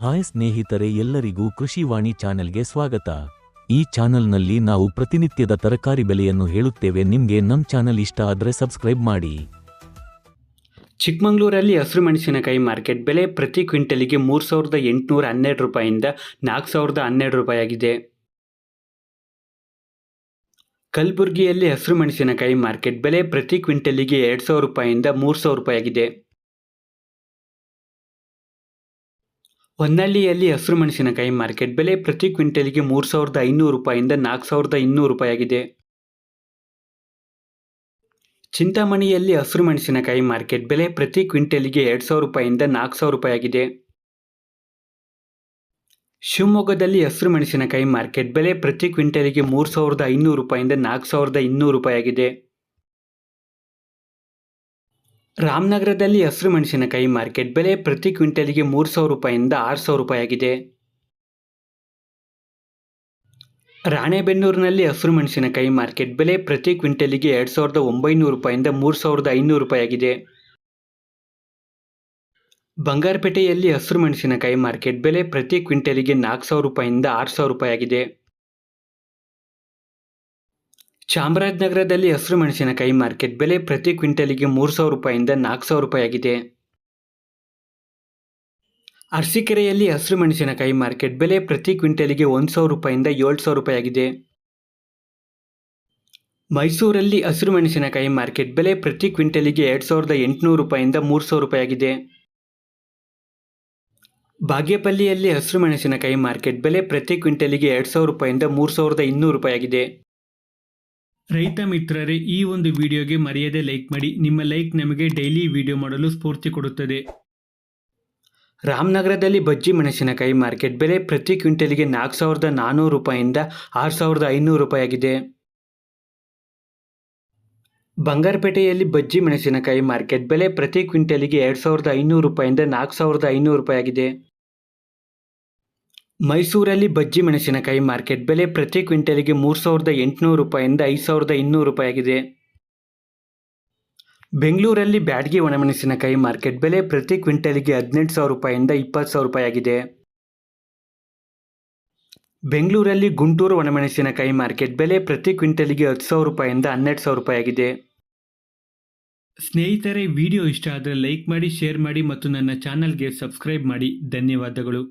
Hi ಸ್ನೇಹಿತರೆ ಎಲ್ಲರಿಗೂ ಕೃಷಿವಾಣಿ ಚಾನೆಲ್ಗೆ ಸ್ವಾಗತ. ಈ ಚಾನೆಲ್ನಲ್ಲಿ ನಾವು ಪ್ರತಿನಿತ್ಯದ ತರಕಾರಿ ಬೆಲೆಯನ್ನು ಹೇಳುತ್ತೇವೆ. ನಿಮಗೆ ನಮ್ಮ ಚಾನೆಲ್ ಇಷ್ಟ ಆದರೆ ಸಬ್ಸ್ಕ್ರೈಬ್ ಮಾಡಿ. ಚಿಕ್ಕಮಗಳೂರಲ್ಲಿ ಹಸಿರು ಮೆಣಸಿನಕಾಯಿ ಮಾರ್ಕೆಟ್ ಬೆಲೆ ಪ್ರತಿ ಕ್ವಿಂಟಲಿಗೆ ಮೂರು ಸಾವಿರದ ಎಂಟುನೂರ ಹನ್ನೆರಡು ರೂಪಾಯಿಂದ ನಾಲ್ಕು ಸಾವಿರದ ಹನ್ನೆರಡು ರೂಪಾಯಿ ಆಗಿದೆ ಕಲಬುರಗಿಯಲ್ಲಿ ಹಸಿರು ಮೆಣಸಿನಕಾಯಿ ಮಾರ್ಕೆಟ್ ಬೆಲೆ ಪ್ರತಿ ಕ್ವಿಂಟಲಿಗೆ ಎರಡು ಸಾವಿರ ರೂಪಾಯಿಂದ ಮೂರು ಸಾವಿರ ರೂಪಾಯಿ ಹೊನ್ನಳ್ಳಿಯಲ್ಲಿ ಹಸಿರು ಮೆಣಸಿನಕಾಯಿ ಮಾರ್ಕೆಟ್ ಬೆಲೆ ಪ್ರತಿ ಕ್ವಿಂಟಲ್ಗೆ ಮೂರು ಸಾವಿರದ ಐನೂರು ರೂಪಾಯಿಂದ ನಾಲ್ಕು ಸಾವಿರದ ಇನ್ನೂರು ರೂಪಾಯಿ ಆಗಿದೆ ಚಿಂತಾಮಣಿಯಲ್ಲಿ ಹಸಿರು ಮೆಣಸಿನಕಾಯಿ ಮಾರ್ಕೆಟ್ ಬೆಲೆ ಪ್ರತಿ ಕ್ವಿಂಟಲ್ಗೆ ಎರಡು ಸಾವಿರ ರೂಪಾಯಿಂದ ನಾಲ್ಕು ಸಾವಿರ ರೂಪಾಯಿ ಆಗಿದೆ ಶಿವಮೊಗ್ಗದಲ್ಲಿ ಹಸಿರು ಮೆಣಸಿನಕಾಯಿ ಮಾರ್ಕೆಟ್ ಬೆಲೆ ಪ್ರತಿ ಕ್ವಿಂಟಲ್ಗೆ ಮೂರು ಸಾವಿರದ ಐನೂರು ರೂಪಾಯಿಂದ ನಾಲ್ಕು ಸಾವಿರದ ಇನ್ನೂರು ರೂಪಾಯಿ ಆಗಿದೆ ರಾಮನಗರದಲ್ಲಿ ಹಸಿರು ಮೆಣಸಿನಕಾಯಿ ಮಾರ್ಕೆಟ್ ಬೆಲೆ ಪ್ರತಿ ಕ್ವಿಂಟಲ್ಗೆ ಮೂರು ಸಾವಿರ ರೂಪಾಯಿಂದ ಆರು ಸಾವಿರ ರೂಪಾಯಿ ಆಗಿದೆ ರಾಣೆಬೆನ್ನೂರಿನಲ್ಲಿ ಹಸಿರು ಮೆಣಸಿನಕಾಯಿ ಮಾರ್ಕೆಟ್ ಬೆಲೆ ಪ್ರತಿ ಕ್ವಿಂಟಲಿಗೆ ಎರಡು ಸಾವಿರದ ಒಂಬೈನೂರು ರೂಪಾಯಿಂದ ಮೂರು ಸಾವಿರದ ಐನೂರು ರೂಪಾಯಿ ಆಗಿದೆ ಬಂಗಾರಪೇಟೆಯಲ್ಲಿ ಹಸಿರು ಮೆಣಸಿನಕಾಯಿ ಮಾರ್ಕೆಟ್ ಬೆಲೆ ಪ್ರತಿ ಕ್ವಿಂಟಲಿಗೆ ನಾಲ್ಕು ಸಾವಿರ ರೂಪಾಯಿಂದ ಆರು ಸಾವಿರ ರೂಪಾಯಿ ಆಗಿದೆ ಚಾಮರಾಜನಗರದಲ್ಲಿ ಹಸಿರು ಮೆಣಸಿನಕಾಯಿ ಮಾರ್ಕೆಟ್ ಬೆಲೆ ಪ್ರತಿ ಕ್ವಿಂಟಲಿಗೆ ಮೂರು ಸಾವಿರ ರೂಪಾಯಿಂದ ನಾಲ್ಕು ಸಾವಿರ ರೂಪಾಯಿ ಆಗಿದೆ. ಅರಸೀಕೆರೆಯಲ್ಲಿ ಹಸಿರು ಮೆಣಸಿನಕಾಯಿ ಮಾರ್ಕೆಟ್ ಬೆಲೆ ಪ್ರತಿ ಕ್ವಿಂಟಲಿಗೆ ಒಂದು ಸಾವಿರ ರೂಪಾಯಿಂದ ಏಳು ಸಾವಿರ ರೂಪಾಯಿ ಆಗಿದೆ. ಮೈಸೂರಲ್ಲಿ ಹಸಿರು ಮೆಣಸಿನಕಾಯಿ ಮಾರ್ಕೆಟ್ ಬೆಲೆ ಪ್ರತಿ ಕ್ವಿಂಟಲಿಗೆ ಎರಡು ಸಾವಿರದ ಎಂಟುನೂರು ರೂಪಾಯಿಂದ ಮೂರು ಸಾವಿರ ರೂಪಾಯಿ ಆಗಿದೆ. ಬಾಗೇಪಲ್ಲಿಯಲ್ಲಿ ಹಸಿರು ಮೆಣಸಿನಕಾಯಿ ಮಾರ್ಕೆಟ್ ಬೆಲೆ ಪ್ರತಿ ಕ್ವಿಂಟಲಿಗೆ ಎರಡು ಸಾವಿರ ರೂಪಾಯಿಂದ ಮೂರು ಸಾವಿರದ ಇನ್ನೂರು ರೂಪಾಯಿ ಆಗಿದೆ. ರೈತ ಮಿತ್ರರೇ, ಈ ಒಂದು ವಿಡಿಯೋಗೆ ಮರೆಯದೆ ಲೈಕ್ ಮಾಡಿ. ನಿಮ್ಮ ಲೈಕ್ ನಮಗೆ ಡೈಲಿ ವಿಡಿಯೋ ಮಾಡಲು ಸ್ಫೂರ್ತಿ ಕೊಡುತ್ತದೆ. ರಾಮನಗರದಲ್ಲಿ ಬಜ್ಜಿ ಮೆಣಸಿನಕಾಯಿ ಮಾರ್ಕೆಟ್ ಬೆಲೆ ಪ್ರತಿ ಕ್ವಿಂಟಲ್ಗೆ ನಾಲ್ಕು ಸಾವಿರದ ನಾನ್ನೂರು ರೂಪಾಯಿಂದ ಆರು ಸಾವಿರದ ಐನೂರು ರೂಪಾಯಿ ಆಗಿದೆ ಬಂಗಾರಪೇಟೆಯಲ್ಲಿ ಬಜ್ಜಿ ಮೆಣಸಿನಕಾಯಿ ಮಾರ್ಕೆಟ್ ಬೆಲೆ ಪ್ರತಿ ಕ್ವಿಂಟಲ್ಗೆ ಎರಡು ಸಾವಿರದ ಐನೂರು ರೂಪಾಯಿಂದ ನಾಲ್ಕು ಸಾವಿರದ ಐನೂರು ರೂಪಾಯಿ ಆಗಿದೆ ಮೈಸೂರಲ್ಲಿ ಬಜ್ಜಿ ಮೆಣಸಿನಕಾಯಿ ಮಾರ್ಕೆಟ್ ಬೆಲೆ ಪ್ರತಿ ಕ್ವಿಂಟಲಿಗೆ ಮೂರು ಸಾವಿರದ ಎಂಟುನೂರು ರೂಪಾಯಿಂದ ಐದು ಸಾವಿರದ ಇನ್ನೂರು ರೂಪಾಯಿ ಆಗಿದೆ ಬೆಂಗಳೂರಲ್ಲಿ ಬ್ಯಾಡಗಿ ಒಣಮೆಣಸಿನಕಾಯಿ ಮಾರ್ಕೆಟ್ ಬೆಲೆ ಪ್ರತಿ ಕ್ವಿಂಟಲಿಗೆ ಹದಿನೆಂಟು ಸಾವಿರ ರೂಪಾಯಿಂದ ಇಪ್ಪತ್ತು ಸಾವಿರ ರೂಪಾಯಿ ಆಗಿದೆ ಬೆಂಗಳೂರಲ್ಲಿ ಗುಂಟೂರು ಒಣಮೆಣಸಿನಕಾಯಿ ಮಾರ್ಕೆಟ್ ಬೆಲೆ ಪ್ರತಿ ಕ್ವಿಂಟಲಿಗೆ ಹತ್ತು ಸಾವಿರ ರೂಪಾಯಿಂದ ಹನ್ನೆರಡು ಸಾವಿರ ರೂಪಾಯಿ ಆಗಿದೆ ಸ್ನೇಹಿತರೆ, ವಿಡಿಯೋ ಇಷ್ಟ ಆದರೆ ಲೈಕ್ ಮಾಡಿ, ಶೇರ್ ಮಾಡಿ ಮತ್ತು ನನ್ನ ಚಾನಲ್ಗೆ ಸಬ್ಸ್ಕ್ರೈಬ್ ಮಾಡಿ. ಧನ್ಯವಾದಗಳು.